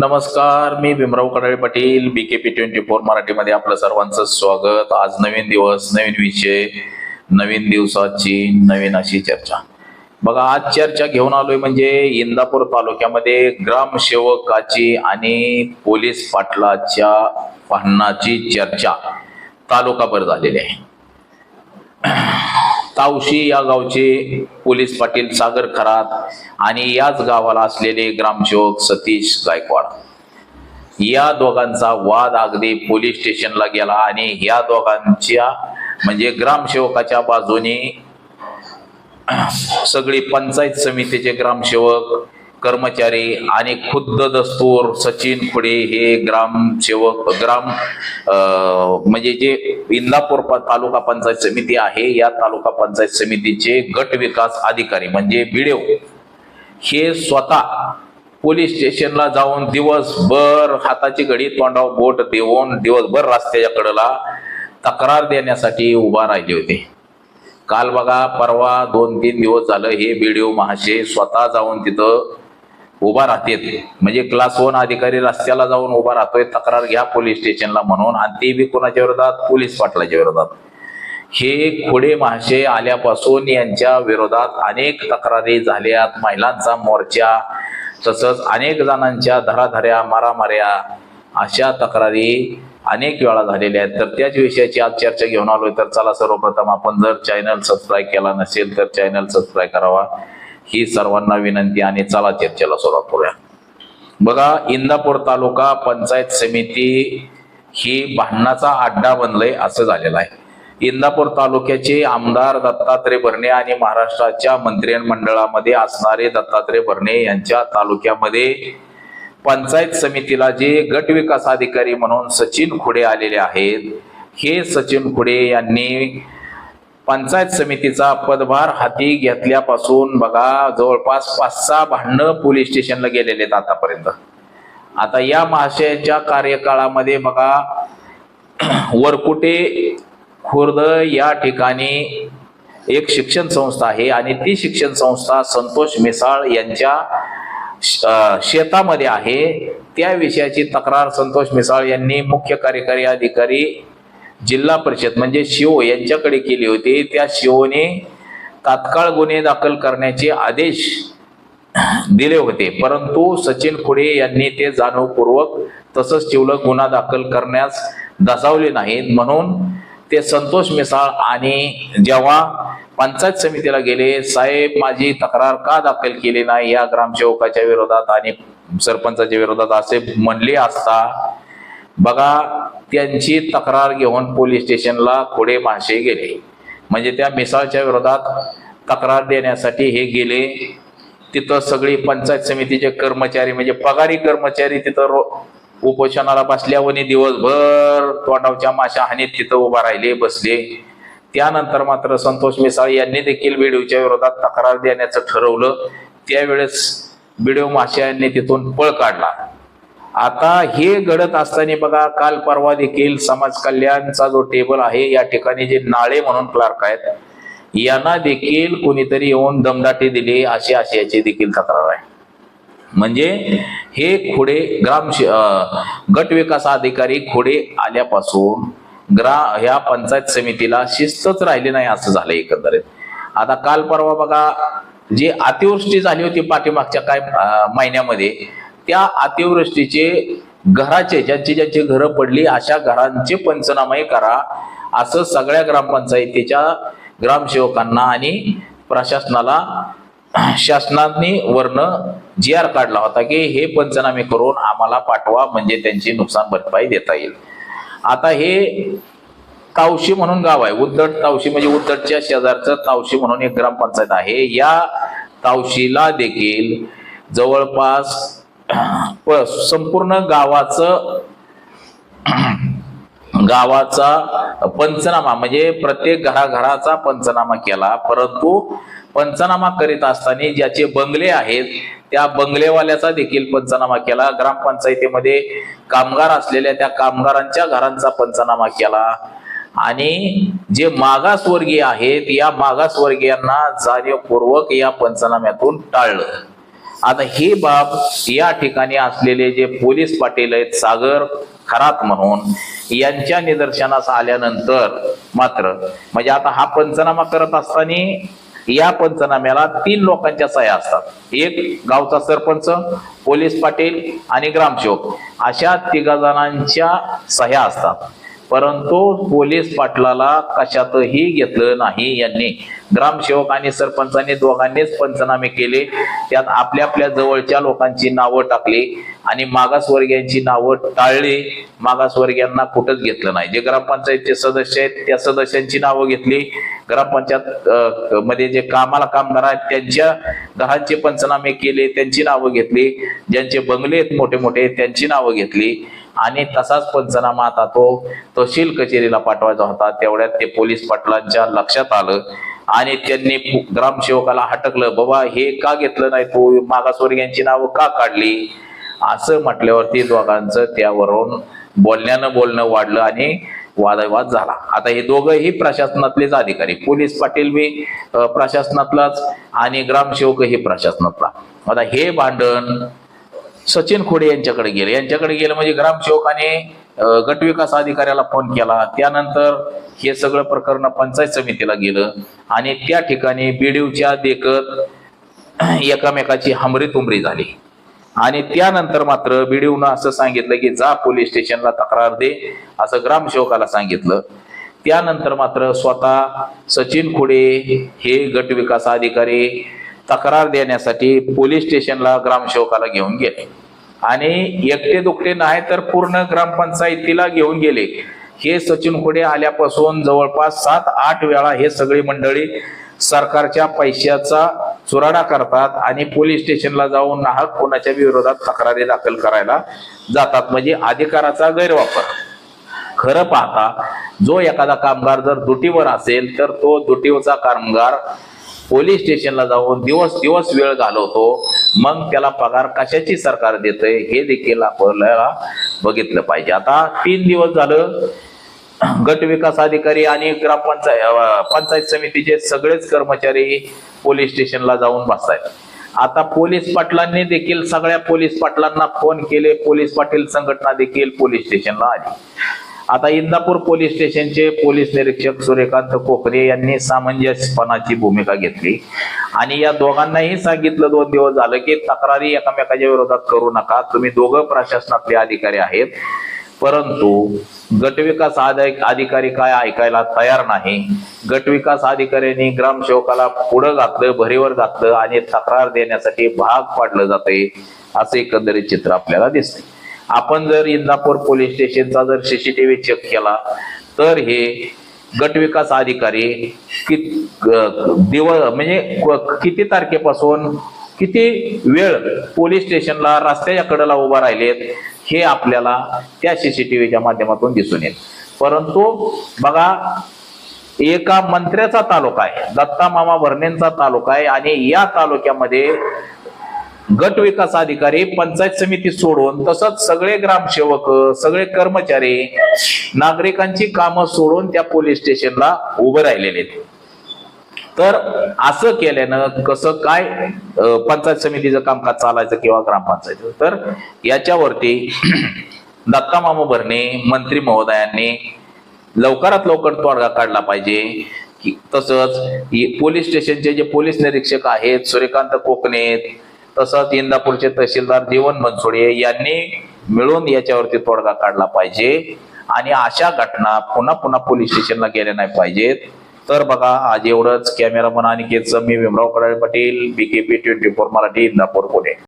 नमस्कार मी Bhimrao Kadale Patil B K P twenty four मराठीमध्ये आपलं सर्वांचं स्वागत. आज नवीन दिवस नवीन विषय नवीन दिवसाची नवीन अशी चर्चा. बघा आज चर्चा घेऊन आलोय म्हणजे इंदापूर तालुक्यामध्ये ग्रामसेवकाची आणि पोलीस पाटलाच्या भांडणाची चर्चा तालुकाभर झालेली आहे. तावशी या गावचे पोलीस पाटील सागर खरात आणि याच गावाला असलेले ग्रामसेवक सतीश गायकवाड. या दोघांचा वाद अगदी पोलीस स्टेशनला गेला आणि या दोघांच्या म्हणजे ग्रामसेवकाच्या बाजूने सगळी पंचायत समितीचे ग्रामसेवक कर्मचारी आणि खुद्द दस्तूर सचिन खुडे हे ग्रामसेवक ग्राम म्हणजे जे इंदापूर तालुका पंचायत समिती आहे या तालुका पंचायत समितीचे गट विकास अधिकारी म्हणजे बिडेव हे स्वतः पोलीस स्टेशनला जाऊन दिवसभर हाताची घडी तोंडावर बोट देऊन दिवसभर रस्त्याच्या कडेला तक्रार देण्यासाठी उभा राहिले होते. काल बघा परवा दोन तीन दिवस झालं हे बीडीओ महाशय स्वतः जाऊन तिथं उभा राहतेत. म्हणजे क्लास वन अधिकारी रस्त्याला जाऊन उभा राहतोय तक्रार घ्या पोलीस स्टेशनला म्हणून आणि ते बी कोणाच्या विरोधात? पोलीस पाटलाच्या विरोधात. हे खुडे महाशय आल्यापासून यांच्या विरोधात अनेक तक्रारी झाल्यात. महिलांचा मोर्चा तसंच अनेक जणांच्या धराधऱ्या मारामाऱ्या अशा तक्रारी अनेक वेळा झालेल्या आहेत. तर त्याच विषयाची आज चर्चा घेऊन आलोय. तर चला सर्वप्रथम आपण जर चॅनल सबस्क्राईब केला नसेल तर चॅनल सबस्क्राईब करावा. ही सर्वांना विनंती आणि चला चर्चेला सुरुवात करूया. बघा इंदापूर तालुका पंचायत समिती ही भांडणाचा अड्डा बनलंय असं झालेलं आहे. इंदापूर तालुक्याचे आमदार दत्तात्रय भरणे आणि महाराष्ट्राच्या मंत्रिमंडळामध्ये असणारे दत्तात्रय भरणे यांच्या तालुक्यामध्ये पंचायत समितीला जे गट विकास अधिकारी म्हणून सचिन खुडे आलेले आहेत हे सचिन खुडे यांनी पंचायत समितीचा पदभार हाती घेतल्यापासून बघा जवळपास पाच सहा भांडणं पोलीस स्टेशनला गेलेले आहेत आतापर्यंत. आता या महाशयाच्या कार्यकाळामध्ये बघा वरकुटे खुर्द या ठिकाणी एक शिक्षण संस्था आहे आणि ती शिक्षण संस्था संतोष मिसाळ यांच्या श- शेतामध्ये आहे. त्या विषयाची तक्रार संतोष मिसाळ यांनी मुख्य कार्यकारी अधिकारी जिल्हा परिषद म्हणजे शिओ यांच्याकडे केली होती. त्या शिओने तात्काळ गुन्हे दाखल करण्याचे आदेश दिले होते. परंतु सचिन खुडे यांनी ते जाणीवपूर्वक तसंच ठेवलं गुन्हा दाखल करण्यास दसावले नाहीत. म्हणून ते संतोष मिसाळ आणि जेव्हा पंचायत समितीला गेले साहेब माझी तक्रार का दाखल केली नाही? या ग्रामसेवकाच्या विरोधात आणि सरपंचाच्या विरोधात असे म्हणले असता बघा त्यांची तक्रार घेऊन पोलीस स्टेशनला खोडे महाशय गेले. म्हणजे त्या मिसाळच्या विरोधात तक्रार देण्यासाठी हे गेले. तिथं सगळी पंचायत समितीचे कर्मचारी म्हणजे पगारी कर्मचारी तिथं रो- उपोषणाला बसल्यावर दिवसभर तोंडावच्या माशा हानीत तिथं उभा राहिले बसले. त्यानंतर मात्र संतोष मिसाळ यांनी देखील बीडीओच्या विरोधात तक्रार देण्याचं ठरवलं. त्यावेळेस बीडीओ माशा यांनी तिथून पळ काढला. आता हे घडत असताना बघा काल परवा देखील समाज कल्याणचा जो टेबल आहे या ठिकाणी जे नाळे म्हणून क्लार्क आहेत यांना देखील कोणीतरी येऊन दमदाटी दिली अशी आशयाची देखील तक्रार आहे. म्हणजे हे खोडे ग्राम गट विकास अधिकारी खोडे आल्यापासून ग्रा ह्या पंचायत समितीला शिस्तच राहिली नाही असं झालं एकंदरीत. आता काल परवा बघा जी अतिवृष्टी झाली होती पाठीमागच्या काय महिन्यामध्ये त्या अतिवृष्टीचे घराचे ज्यांची ज्यांची घरं पडली अशा घरांचे पंचनामे करा. असं सगळ्या ग्रामपंचायतीच्या ग्रामसेवकांना आणि प्रशासनाला शासनाने वर्ण जी आर काढला होता की हे पंचनामे करून आम्हाला पाठवा म्हणजे त्यांची नुकसान भरपाई देता येईल. आता हे तावशी म्हणून गाव आहे. उद्धट तावशी म्हणजे उद्धटच्या शेजारचं तावशी म्हणून एक ग्रामपंचायत आहे. या तावशीला देखील जवळपास संपूर्ण गावाचं गावाचा पंचनामा म्हणजे प्रत्येक घराघराचा पंचनामा केला परंतु पंचनामा करीत असताना ज्याचे बंगले आहेत त्या बंगलेवाल्याचा देखील पंचनामा केला. ग्रामपंचायतीमध्ये कामगार असलेल्या त्या कामगारांच्या घरांचा पंचनामा केला. आणि जे मागासवर्गीय आहेत या मागासवर्गीयांना जाणीवपूर्वक या पंचनाम्यातून टाळलं. आता ही बाब या ठिकाणी असलेले जे पोलीस पाटील आहेत सागर खरात म्हणून यांच्या निदर्शनास आल्यानंतर मात्र म्हणजे आता हा पंचनामा करत असताना या पंचनाम्याला तीन लोकांच्या सह्या असतात. एक गावचा सरपंच पोलीस पाटील आणि ग्रामसेवक. अशा तिघा जणांच्या सह्या असतात. परंतु पोलीस पाटलाला कशातही घेतलं नाही यांनी. ग्रामसेवक आणि सरपंचांनी दोघांनीच पंचनामे केले. त्यात आपल्या आपल्या जवळच्या लोकांची नावं टाकली आणि मागासवर्गीयांची नावं टाळली. मागासवर्गीयांना कुठंच घेतलं नाही. जे ग्रामपंचायतचे सदस्य आहेत त्या सदस्यांची नावं घेतली. ग्रामपंचायत मध्ये जे कामाला कामगार आहेत त्यांच्या घरांचे पंचनामे केले त्यांची नावं घेतली. ज्यांचे बंगले आहेत मोठे मोठे त्यांची नावं घेतली. आणि तसाच पंचनामा आता तो तहसील कचेरीला पाठवायचा होता. तेवढ्यात ते पोलीस पाटलांच्या लक्षात आलं. आणि त्यांनी ग्रामसेवकाला हटकलं बाबा हे का घेतलं नाही तू? मागासवर्गीयांची नावं का काढली? असं म्हटल्यावरती दोघांचं त्यावरून बोलण्यानं बोलणं वाढलं आणि वादविवाद झाला. आता हे दोघंही प्रशासनातलेच अधिकारी. पोलीस पाटील बी प्रशासनातलाच आणि ग्रामसेवकही प्रशासनातला. आता हे भांडण सचिन खोडे यांच्याकडे गेले. यांच्याकडे गेले म्हणजे ग्रामसेवकाने गटविकास अधिकाऱ्याला फोन केला. त्यानंतर हे सगळं प्रकरण पंचायत समितीला गेलं आणि त्या ठिकाणी बीडीओच्या देखत एकामेकाची हमरी तुमरी झाली. आणि त्यानंतर मात्र बीडीओनं असं सांगितलं की जा पोलीस स्टेशनला तक्रार दे असं ग्रामसेवकाला सांगितलं. त्यानंतर मात्र स्वतः सचिन खोडे हे गट विकास अधिकारी तक्रार देण्यासाठी पोलीस स्टेशनला ग्रामसेवकाला घेऊन गेले. आणि एकटे दुकटे नाही तर पूर्ण ग्रामपंचायतीला घेऊन गेले. हे सचिन खोडे आल्यापासून जवळपास सात आठ वेळा हे सगळी मंडळी सरकारच्या पैशाचा चुराडा करतात आणि पोलीस स्टेशनला जाऊन नाहक कोणाच्या विरोधात तक्रारी दाखल करायला जातात. म्हणजे अधिकाराचा गैरवापर. खरं पाहता जो एखादा कामगार जर दुटीवर असेल तर तो दुटीवरचा कामगार पोलीस स्टेशनला जाऊन दिवस दिवस वेळ घालवतो. मग त्याला पगार कशाची सरकार देतंय हे देखील आपल्याला बघितलं पाहिजे. आता तीन दिवस झालं गट विकास अधिकारी आणि ग्रामपंचायत पंचायत समितीचे सगळेच कर्मचारी पोलीस स्टेशनला जाऊन बसतायत. आता पोलीस पाटलांनी देखील सगळ्या पोलीस पाटलांना फोन केले. पोलीस पाटील संघटना देखील पोलीस स्टेशनला आली. आता इंदापूर पोलीस स्टेशनचे पोलीस निरीक्षक सूर्यकांत कोकरे यांनी सामंजस्यपणाची भूमिका घेतली. आणि या दोघांनाही सांगितलं दोन दिवस झालं की तक्रारी एकामेकाच्या विरोधात करू नका. तुम्ही दोघं प्रशासनातले अधिकारी आहेत. परंतु गटविकास अधिकारी काय ऐकायला तयार नाही. गटविकास अधिकाऱ्यांनी ग्रामसेवकाला पुढं घातलं भरीवर घातलं आणि तक्रार देण्यासाठी भाग पाडलं जाते असं एकंदरीत चित्र आपल्याला दिसते आपण जर इंदापूर पोलीस स्टेशनचा जर सीसीटीव्ही चेक केला तर हे गटविकास अधिकारी कि दिवस म्हणजे क- किती तारखेपासून किती वेळ पोलीस स्टेशनला रस्त्याच्या कडेला उभा राहिलेत हे आपल्याला त्या सीसीटीव्हीच्या माध्यमातून दिसून येत परंतु बघा एका मंत्र्याचा तालुका आहे दत्ता मामा भरणेंचा तालुका आहे आणि या तालुक्यामध्ये गट विकास अधिकारी पंचायत समिती सोडून तसंच सगळे ग्रामसेवक सगळे कर्मचारी नागरिकांची कामं सोडून त्या पोलीस स्टेशनला उभे राहिलेले आहेत. तर असं केल्यानं कसं काय पंचायत समितीचं कामकाज चालायचं किंवा ग्रामपंचायत तर याच्यावरती दत्ता मामा भरणे मंत्री महोदयांनी लवकरात लवकर तोडगा काढला पाहिजे. तसंच पोलीस स्टेशनचे जे पोलीस निरीक्षक आहेत सूर्यकांत कोकणे तसंच इंदापूरचे तहसीलदार जीवन बनसोडे यांनी मिळून याच्यावरती तोडगा काढला पाहिजे. आणि अशा घटना पुन्हा पुन्हा पोलीस स्टेशनला गेल्या नाही पाहिजेत. तर बघा आज एवढंच. कॅमेरामन अनिकेतचं मी Bhimrao Kadale Patil BKP twenty four Marathi Indapur Pune.